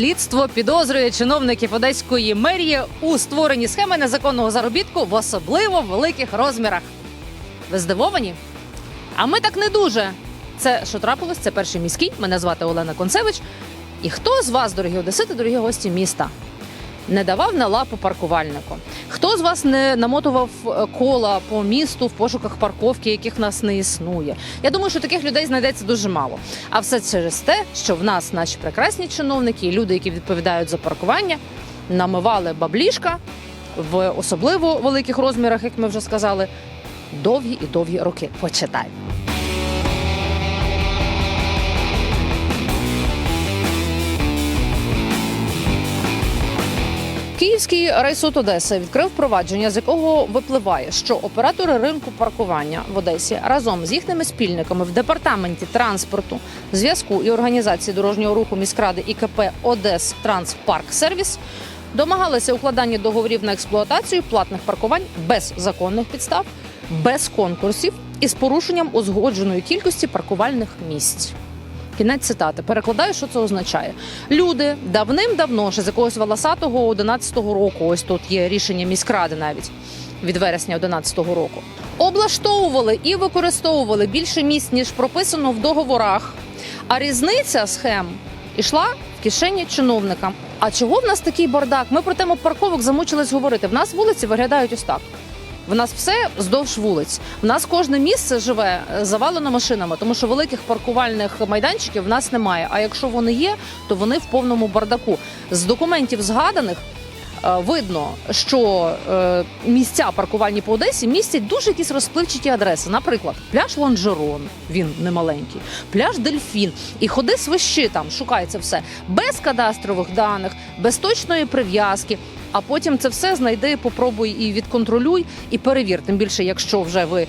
Слідство підозрює чиновників одеської мерії у створенні схеми незаконного заробітку в особливо великих розмірах. Ви здивовані? А ми так не дуже. Це що трапилось? Це перший міський. Мене звати Олена Концевич. І хто з вас, дорогі одесити, дорогі гості міста, не давав на лапу паркувальнику? Хто з вас не намотував е, кола по місту в пошуках парковки, яких в нас не існує? Я думаю, що таких людей знайдеться дуже мало. А все через те, що в нас наші прекрасні чиновники і люди, які відповідають за паркування, намивали баблішка в особливо великих розмірах, як ми вже сказали, довгі і довгі роки. Почитай. Київський райсуд Одеси відкрив провадження, з якого випливає, що оператори ринку паркування в Одесі разом з їхніми спільниками в департаменті транспорту, зв'язку і організації дорожнього руху міськради і КП Одес Транспарк Сервіс домагалися укладання договорів на експлуатацію платних паркувань без законних підстав, без конкурсів і з порушенням узгодженої кількості паркувальних місць. Кінець цитати. Перекладаю, що це означає. Люди давним-давно, ще з якогось волосатого 11-го року, ось тут є рішення міськради навіть від вересня 11-го року, облаштовували і використовували більше місць, ніж прописано в договорах. А різниця схем ішла в кишені чиновникам. А чого в нас такий бардак? Ми про тему парковок замучились говорити. В нас вулиці виглядають ось так. В нас все вздовж вулиць. В нас кожне місце живе е, завалено машинами, тому що великих паркувальних майданчиків в нас немає. А якщо вони є, то вони в повному бардаку. З документів згаданих е, видно, що е, місця паркувальні по Одесі містять дуже якісь розпливчаті адреси. Наприклад, пляж Лонжерон, він немаленький, пляж Дельфін. І ходи свищи там, це все без кадастрових даних, без точної прив'язки. А потім це все знайди, попробуй і відконтролюй, і перевір. Тим більше, якщо вже ви е,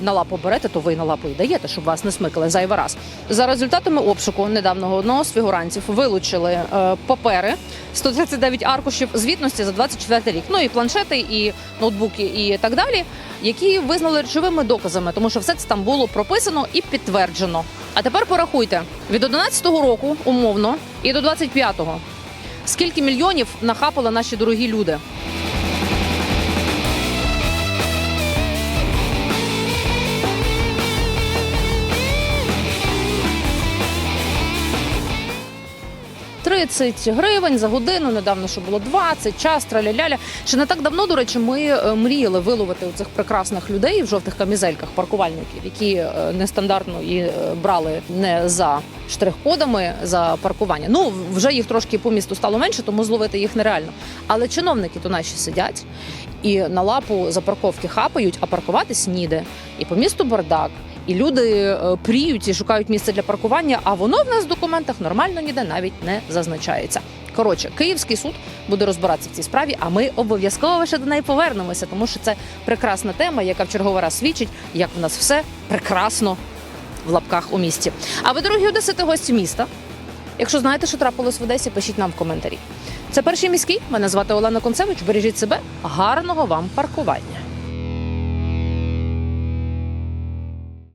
на лапу берете, то ви на лапу і даєте, щоб вас не смикали зайвий раз. За результатами обшуку недавнього одного з фігурантів вилучили е, папери 139 аркушів звітності за 24 рік. Ну і планшети, і ноутбуки, і так далі, які визнали речовими доказами, тому що все це там було прописано і підтверджено. А тепер порахуйте від 11-го року умовно і до 25-го. Скільки мільйонів нахапали наші дорогі люди? «30 гривень за годину. Недавно що було 20, час траля-ляля. Ще не так давно, до речі, ми е, мріяли виловити у цих прекрасних людей в жовтих камізельках, паркувальників, які е, нестандартно і е, брали не за штрих-кодами за паркування. Ну вже їх трошки по місту стало менше, тому зловити їх нереально. Але чиновники то наші сидять і на лапу за парковки хапають, а паркуватись ніде. І по місту бардак. І люди е, пріють і шукають місце для паркування, а воно в нас в документах нормально ніде навіть не зазначається. Коротше, Київський суд буде розбиратися в цій справі, а ми обов'язково ще до неї повернемося, тому що це прекрасна тема, яка в черговий раз свідчить, як в нас все прекрасно в лапках у місті. А ви, дорогі одесити, гості міста. Якщо знаєте, що трапилось в Одесі, пишіть нам в коментарі. Це перший міський. Мене звати Олена Концевич. Бережіть себе. Гарного вам паркування.